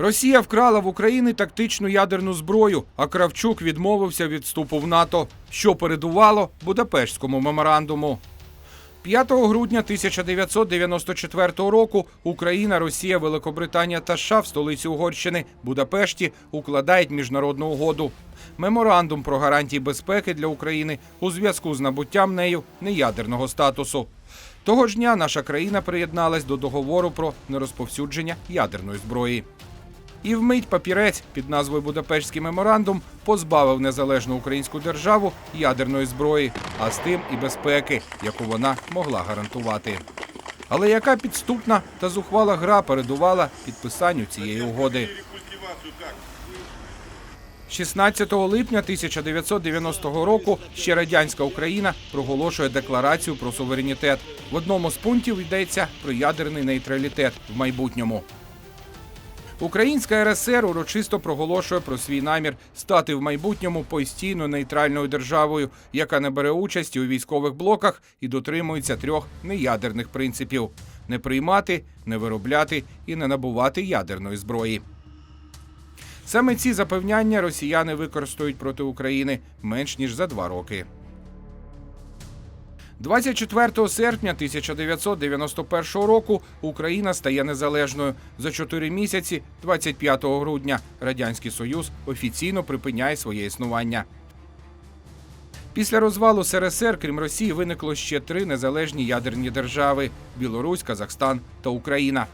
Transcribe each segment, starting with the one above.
Росія вкрала в України тактичну ядерну зброю, а Кравчук відмовився від вступу в НАТО, що передувало Будапештському меморандуму. 5 грудня 1994 року Україна, Росія, Великобританія та США в столиці Угорщини Будапешті укладають міжнародну угоду. Меморандум про гарантії безпеки для України у зв'язку з набуттям нею неядерного статусу. Того ж дня наша країна приєдналась до договору про нерозповсюдження ядерної зброї. І вмить папірець під назвою Будапештський меморандум позбавив незалежну українську державу ядерної зброї, а з тим і безпеки, яку вона могла гарантувати. Але яка підступна та зухвала гра передувала підписанню цієї угоди? 16 липня 1990 року ще радянська Україна проголошує декларацію про суверенітет. В одному з пунктів йдеться про ядерний нейтралітет в майбутньому. Українська РСР урочисто проголошує про свій намір стати в майбутньому постійно нейтральною державою, яка не бере участі у військових блоках і дотримується трьох неядерних принципів: не приймати, не виробляти і не набувати ядерної зброї. Саме ці запевняння росіяни використають проти України менш ніж за два роки. 24 серпня 1991 року Україна стає незалежною. За чотири місяці, 25 грудня, Радянський Союз офіційно припиняє своє існування. Після розвалу СРСР, крім Росії, виникло ще три незалежні ядерні держави: Білорусь, Казахстан та Україна.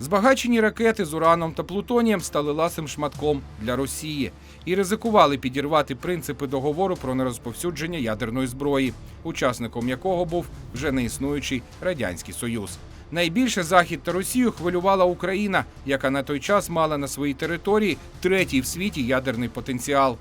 Збагачені ракети з ураном та плутонієм стали ласим шматком для Росії і ризикували підірвати принципи договору про нерозповсюдження ядерної зброї, учасником якого був вже неіснуючий радянський союз. Найбільше захід та Росію хвилювала Україна, яка на той час мала на своїй території третій в світі ядерний потенціал.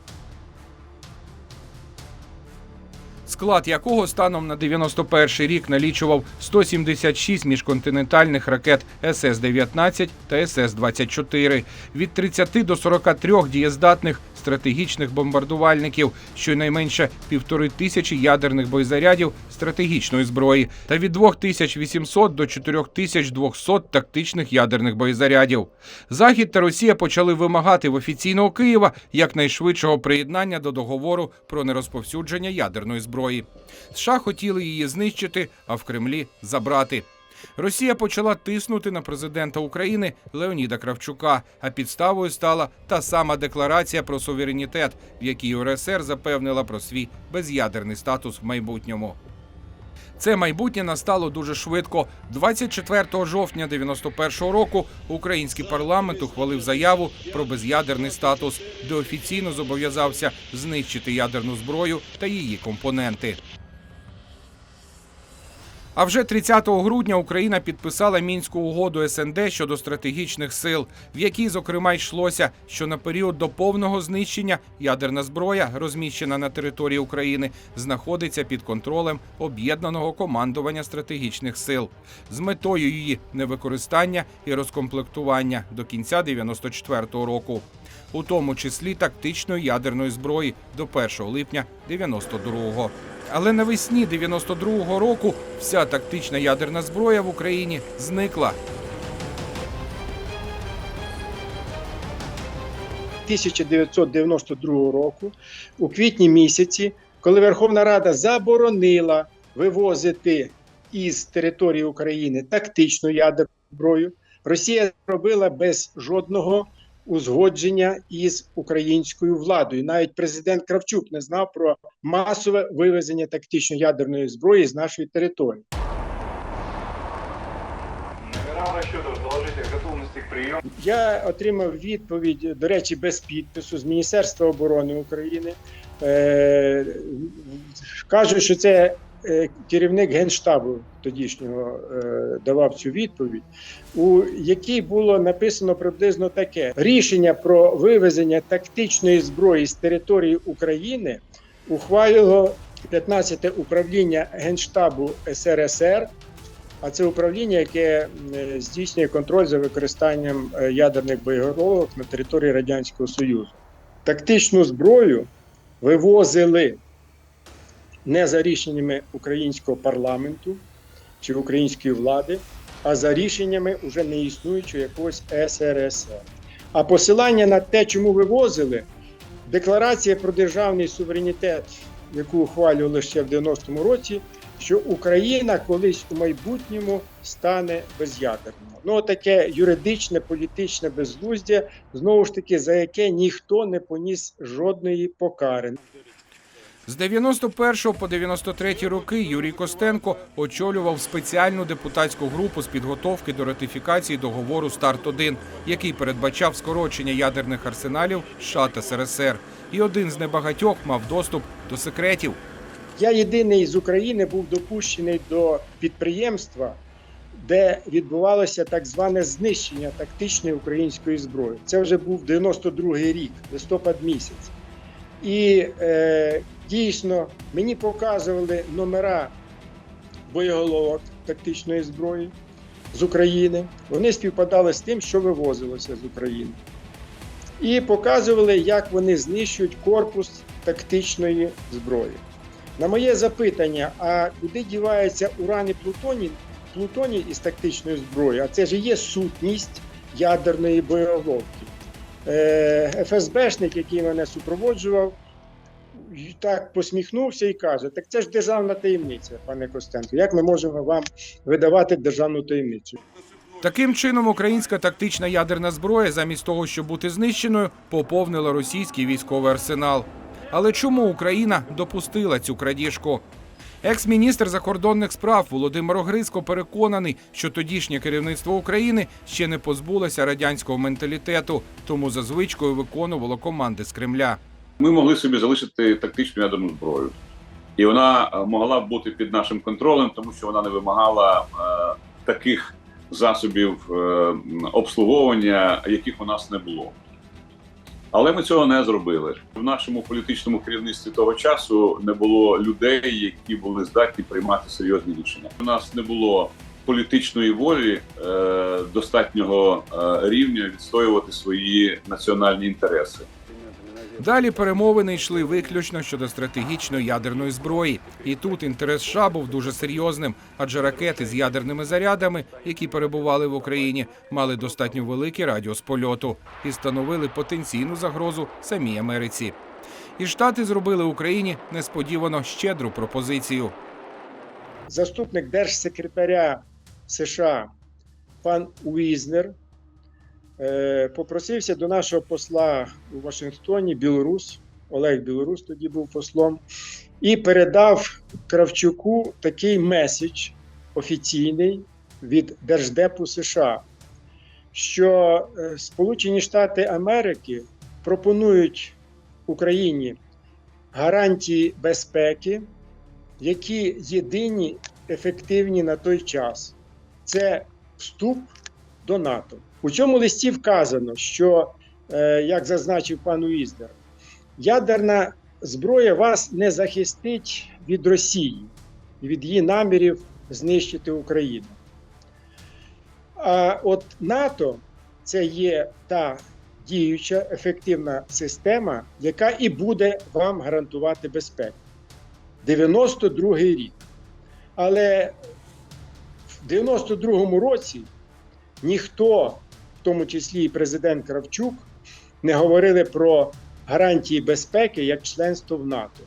Склад якого станом на 91 рік налічував 176 міжконтинентальних ракет СС-19 та СС-24, від 30 до 43 дієздатних стратегічних бомбардувальників, щонайменше півтори тисячі ядерних боєзарядів стратегічної зброї та від 2800 до 4200 тактичних ядерних боєзарядів. Захід та Росія почали вимагати в офіційного Києва якнайшвидшого приєднання до договору про нерозповсюдження ядерної зброї. США хотіли її знищити, а в Кремлі забрати. Росія почала тиснути на президента України Леоніда Кравчука, а підставою стала та сама декларація про суверенітет, в якій УРСР запевнила про свій без'ядерний статус в майбутньому. Це майбутнє настало дуже швидко. 24 жовтня 91-го року український парламент ухвалив заяву про без'ядерний статус, де офіційно зобов'язався знищити ядерну зброю та її компоненти. А вже 30 грудня Україна підписала мінську угоду СНД щодо стратегічних сил, в якій, зокрема, йшлося, що на період до повного знищення ядерна зброя, розміщена на території України, знаходиться під контролем об'єднаного командування стратегічних сил з метою її невикористання і розкомплектування до кінця 94-го року, у тому числі тактичної ядерної зброї до 1 липня 92-го. Але навесні 92-го року вся тактична ядерна зброя в Україні зникла. 1992 року, у квітні місяці, коли Верховна Рада заборонила вивозити із території України тактичну ядерну зброю, Росія робила без жодного узгодження із українською владою. Навіть президент Кравчук не знав про масове вивезення тактичної ядерної зброї з нашої території. Я отримав відповідь, до речі, без підпису з Міністерства оборони України. Е, кажуть, що це керівник генштабу тодішнього е, давав цю відповідь, у якій було написано приблизно таке: рішення про вивезення тактичної зброї з території України ухвалило 15 управління генштабу СРСР. А це управління, яке е, здійснює контроль за використанням е, ядерних боєголовок на території Радянського Союзу. Тактичну зброю вивозили не за рішеннями українського парламенту чи української влади, а за рішеннями уже не існуючого якогось СРСР. А посилання на те, чому вивозили, декларація про державний суверенітет, яку ухвалювали ще в 90-му році, що Україна колись у майбутньому стане без'ядерною. Ну, таке юридичне, політичне безглуздя, знову ж таки, за яке ніхто не поніс жодної покари. З 91 по 93 роки Юрій Костенко очолював спеціальну депутатську групу з підготовки до ратифікації договору Старт 1 який передбачав скорочення ядерних арсеналів США та СРСР. І один з небагатьох мав доступ до секретів. Я єдиний з України був допущений до підприємства, де відбувалося так зване знищення тактичної української зброї. Це вже був 92-й рік, листопад місяць. І е, дійсно мені показували номера боєголовок тактичної зброї з України. Вони співпадали з тим, що вивозилося з України. І показували, як вони знищують корпус тактичної зброї. На моє запитання, а куди дівається уран і плутоній, плутоній із тактичної зброї? А це ж є сутність ядерної боєголовки. Е, ФСБшник, який мене супроводжував, так посміхнувся і каже: Так це ж державна таємниця, пане Костенко. Як ми можемо вам видавати державну таємницю? Таким чином, українська тактична ядерна зброя, замість того, щоб бути знищеною, поповнила російський військовий арсенал. Але чому Україна допустила цю крадіжку? Екс-міністр закордонних справ Володимир Огризко переконаний, що тодішнє керівництво України ще не позбулося радянського менталітету, тому за звичкою виконувало команди з Кремля. Ми могли собі залишити тактичну ядерну зброю, і вона е, могла б бути під нашим контролем, тому що вона не вимагала е, таких засобів е, обслуговування, яких у нас не було. Але ми цього не зробили. В нашому політичному керівництві того часу не було людей, які були здатні приймати серйозні рішення. У нас не було політичної волі е, достатнього е, рівня відстоювати свої національні інтереси. Далі перемовини йшли виключно щодо стратегічної ядерної зброї. І тут інтерес США був дуже серйозним, адже ракети з ядерними зарядами, які перебували в Україні, мали достатньо великий радіус польоту і становили потенційну загрозу самій Америці. І штати зробили Україні несподівано щедру пропозицію. Заступник держсекретаря США пан Уізнер попросився до нашого посла у Вашингтоні, Білорус, Олег Білорус тоді був послом, і передав Кравчуку такий меседж офіційний від Держдепу США, що е, Сполучені Штати Америки пропонують Україні гарантії безпеки, які єдині ефективні на той час. Це вступ до НАТО. У цьому листі вказано, що, е, як зазначив пан Уіздер, ядерна зброя вас не захистить від Росії, від її намірів знищити Україну. А от НАТО це є та діюча ефективна система, яка і буде вам гарантувати безпеку. 92-й рік. Але в 92-му році ніхто, в тому числі і президент Кравчук, не говорили про гарантії безпеки як членство в НАТО.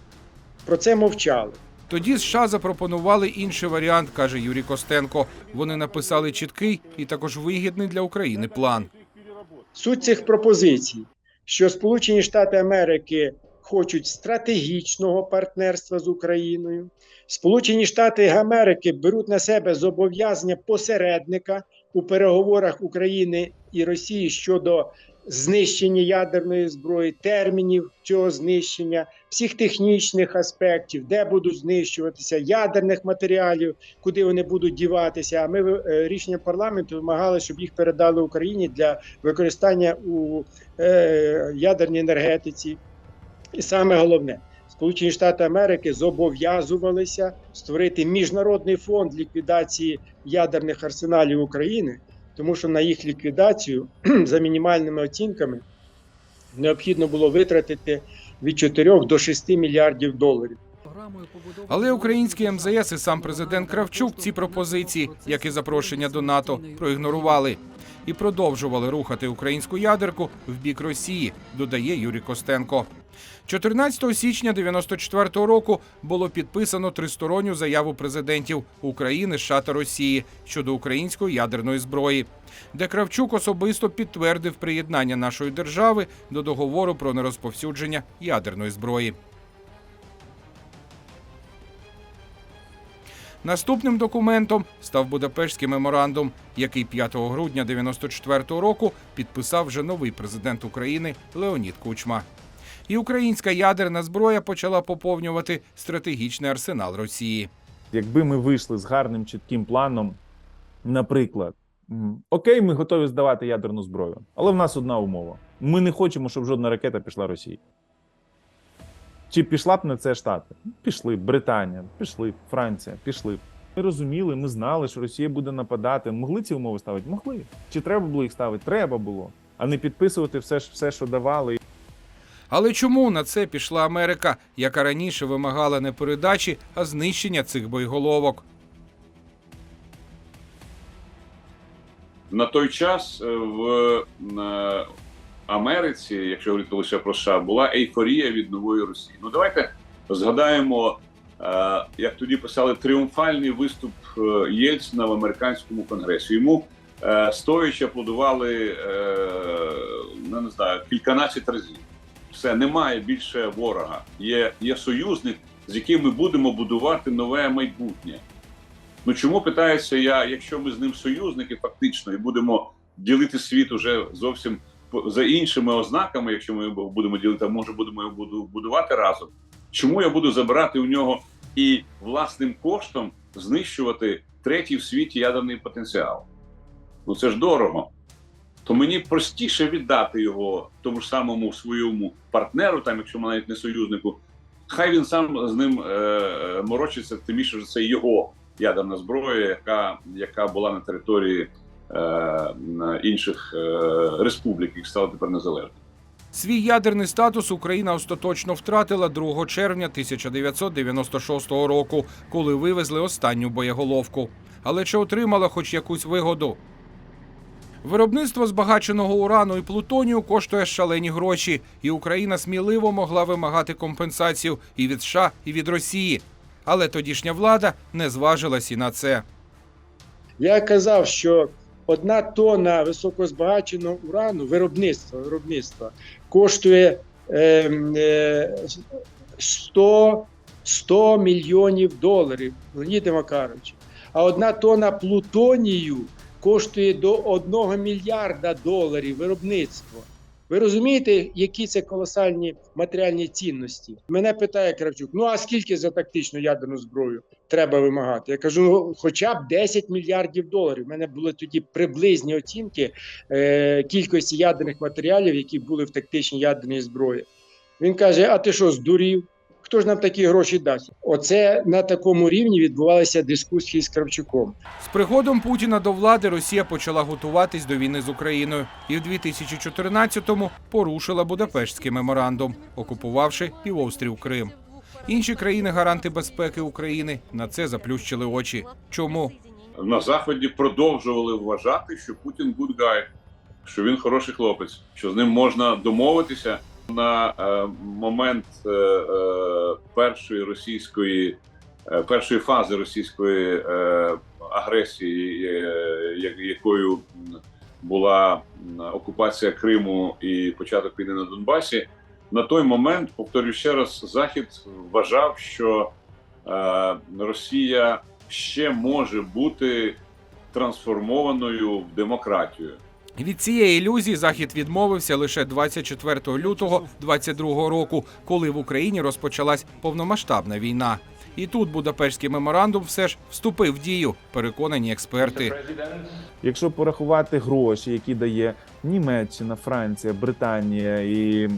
Про це мовчали. Тоді США запропонували інший варіант, каже Юрій Костенко. Вони написали чіткий і також вигідний для України план. Суть цих пропозицій, що Сполучені Штати Америки хочуть стратегічного партнерства з Україною, Сполучені Штати Америки беруть на себе зобов'язання посередника у переговорах України і Росії щодо знищення ядерної зброї, термінів цього знищення, всіх технічних аспектів, де будуть знищуватися ядерних матеріалів, куди вони будуть діватися. А ми е, рішення парламенту вимагали, щоб їх передали Україні для використання у е, ядерній енергетиці. І саме головне, Сполучені Штати Америки зобов'язувалися створити міжнародний фонд ліквідації ядерних арсеналів України, тому що на їх ліквідацію за мінімальними оцінками необхідно було витратити від 4 до 6 мільярдів доларів. Але український МЗС і сам президент Кравчук ці пропозиції, як і запрошення до НАТО, проігнорували і продовжували рухати українську ядерку в бік Росії, додає Юрій Костенко. 14 січня 94 року було підписано тристоронню заяву президентів України, США та Росії щодо української ядерної зброї, де Кравчук особисто підтвердив приєднання нашої держави до договору про нерозповсюдження ядерної зброї. Наступним документом став Будапештський меморандум, який 5 грудня 94 року підписав вже новий президент України Леонід Кучма. І українська ядерна зброя почала поповнювати стратегічний арсенал Росії. Якби ми вийшли з гарним чітким планом, наприклад, окей, ми готові здавати ядерну зброю, але в нас одна умова: ми не хочемо, щоб жодна ракета пішла Росії. Чи пішла б на це Штати? Пішли б Британія, пішли б Франція, пішли б. Ми розуміли, ми знали, що Росія буде нападати. Могли ці умови ставити? Могли. Чи треба було їх ставити? Треба було. А не підписувати все, ж- все що давали. Але чому на це пішла Америка, яка раніше вимагала не передачі, а знищення цих боєголовок? На той час е, в е, Америці, якщо говорити лише про США, була ейфорія від нової Росії. Ну давайте згадаємо, е, як тоді писали тріумфальний виступ е, Єльцина в американському конгресі. Йому е, стоячи аплодували ну, не знаю кільканадцять разів. Все немає більше ворога. Є, є союзник, з яким ми будемо будувати нове майбутнє. Ну чому питається я, якщо ми з ним союзники, фактично, і будемо ділити світ уже зовсім за іншими ознаками, якщо ми його будемо ділити, а може будемо його будувати разом. Чому я буду забирати у нього і власним коштом знищувати третій в світі ядерний потенціал? Ну це ж дорого. То мені простіше віддати його тому ж самому своєму партнеру, там, якщо навіть не союзнику, хай він сам з ним е, е, морочиться, тим більше що це його ядерна зброя, яка, яка була на території інших е, республік, які стали тепер незалежними. Свій ядерний статус Україна остаточно втратила 2 червня 1996 року, коли вивезли останню боєголовку. Але чи отримала хоч якусь вигоду? Виробництво збагаченого урану і плутонію коштує шалені гроші, і Україна сміливо могла вимагати компенсацію і від США, і від Росії. Але тодішня влада не зважилась і на це. Я казав, що одна тонна високозбагаченого урану виробництва, виробництва коштує е, е, 100, 100 мільйонів доларів, Леоніде Макаровичу. А одна тонна плутонію коштує до 1 мільярда доларів виробництво. Ви розумієте, які це колосальні матеріальні цінності? Мене питає Кравчук: ну а скільки за тактичну ядерну зброю треба вимагати? Я кажу, ну, хоча б 10 мільярдів доларів. У мене були тоді приблизні оцінки е, кількості ядерних матеріалів, які були в тактичній ядерній зброї. Він каже: А ти що, здурів? Хто ж нам такі гроші дасть? Оце на такому рівні відбувалися дискусії з Кравчуком. З приходом Путіна до влади Росія почала готуватись до війни з Україною і в 2014-му порушила Будапештський меморандум, окупувавши півострів Крим. Інші країни-гаранти безпеки України на це заплющили очі. Чому? На заході продовжували вважати, що Путін guy, що він хороший хлопець, що з ним можна домовитися на е, момент е, е, першої російської е, першої фази російської е, агресії, е, якою була окупація Криму і початок війни на Донбасі. На той момент, повторюю ще раз, Захід вважав, що е, Росія ще може бути трансформованою в демократію. Від цієї ілюзії Захід відмовився лише 24 лютого 22 року, коли в Україні розпочалась повномасштабна війна. І тут Будапештський меморандум все ж вступив в дію, переконані експерти. Якщо порахувати гроші, які дає Німеччина, Франція, Британія і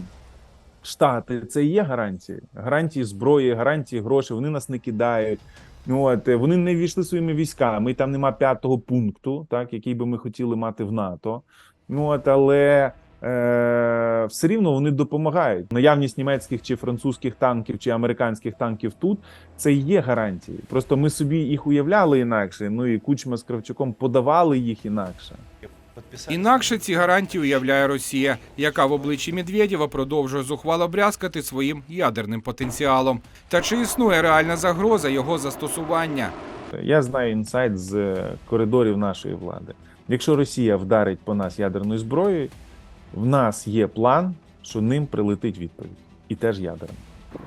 Штати, це є гарантії. Гарантії зброї, гарантії грошей. Вони нас не кидають. От е, вони не війшли своїми військами. і Там нема п'ятого пункту, так який би ми хотіли мати в НАТО. Ну от але е, все рівно вони допомагають. Наявність німецьких чи французьких танків чи американських танків тут це є гарантії. Просто ми собі їх уявляли інакше. Ну і Кучма з Кравчуком подавали їх інакше. Інакше ці гарантії уявляє Росія, яка в обличчі Медведєва продовжує зухвало брязкати своїм ядерним потенціалом. Та чи існує реальна загроза його застосування? Я знаю інсайт з коридорів нашої влади. Якщо Росія вдарить по нас ядерною зброєю, в нас є план, що ним прилетить відповідь, і теж ядерна.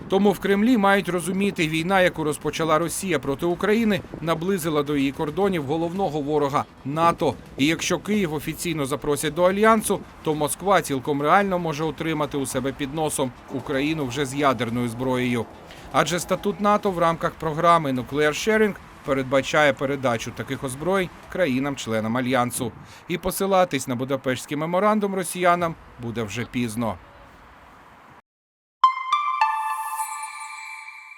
Тому в Кремлі мають розуміти, війна, яку розпочала Росія проти України, наблизила до її кордонів головного ворога НАТО. І якщо Київ офіційно запросять до альянсу, то Москва цілком реально може отримати у себе під носом Україну вже з ядерною зброєю. Адже статут НАТО в рамках програми Nuclear Sharing передбачає передачу таких озброєнь країнам-членам альянсу. І посилатись на Будапештський меморандум росіянам буде вже пізно.